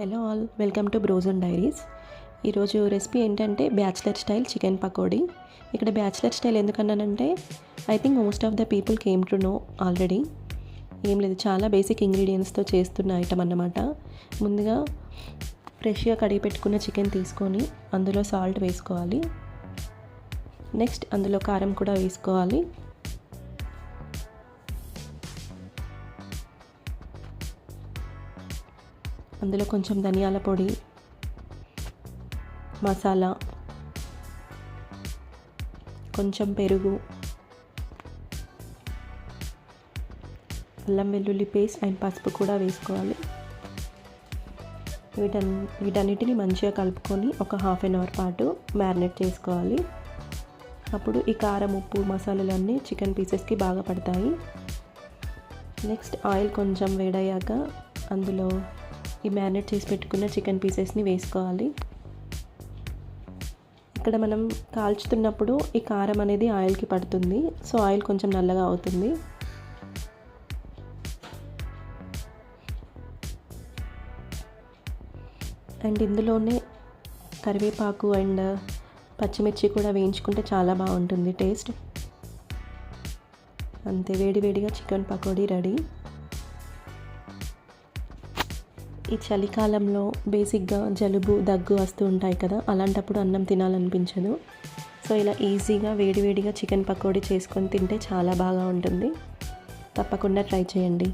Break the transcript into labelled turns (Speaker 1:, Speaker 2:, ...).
Speaker 1: Hello all welcome to Brozen diaries ఈరోజు recipe ఏంటంటే bachelor style chicken pakodi ఇక్కడ bachelor style ఎందుకన్నానంటే I think most of the people came to know already ఏం లేదు చాలా basic ఇంగ్రీడియంట్స్తో చేస్తున్న ఐటమ్ అన్నమాట. ముందుగా ఫ్రెష్గా కడిగి పెట్టుకున్న చికెన్ తీసుకొని అందులో సాల్ట్ వేసుకోవాలి. నెక్స్ట్ అందులో కారం కూడా వేసుకోవాలి. అందులో కొంచెం ధనియాల పొడి మసాలా కొంచెం పెరుగు అల్లం వెల్లుల్లి పేస్ట్ అండ్ పసుపు కూడా వేసుకోవాలి. వీటన్ వీటన్నిటిని మంచిగా కలుపుకొని ఒక హాఫ్ అన్ అవర్ పాటు మ్యారినేట్ చేసుకోవాలి. అప్పుడు ఈ కారం ఉప్పు మసాలాలన్నీ చికెన్ పీసెస్కి బాగా పడతాయి. నెక్స్ట్ ఆయిల్ కొంచెం వేడయ్యాక అందులో ఈ మ్యారినేట్ చేసి పెట్టుకున్న చికెన్ పీసెస్ని వేసుకోవాలి. ఇక్కడ మనం కాల్చుతున్నప్పుడు ఈ కారం అనేది ఆయిల్కి పడుతుంది. సో ఆయిల్ కొంచెం నల్లగా అవుతుంది. అండ్ ఇందులోనే కరివేపాకు అండ్ పచ్చిమిర్చి కూడా వేయించుకుంటే చాలా బాగుంటుంది టేస్ట్. అంతే వేడి వేడిగా చికెన్ పకోడీ రెడీ. ఈ చలికాలంలో బేసిక్గా జలుబు దగ్గు వస్తూ ఉంటాయి కదా అలాంటప్పుడు అన్నం తినాలనిపించదు. సో ఇలా ఈజీగా వేడివేడిగా చికెన్ పకోడీ చేసుకొని తింటే చాలా బాగా ఉంటుంది. తప్పకుండా ట్రై చేయండి.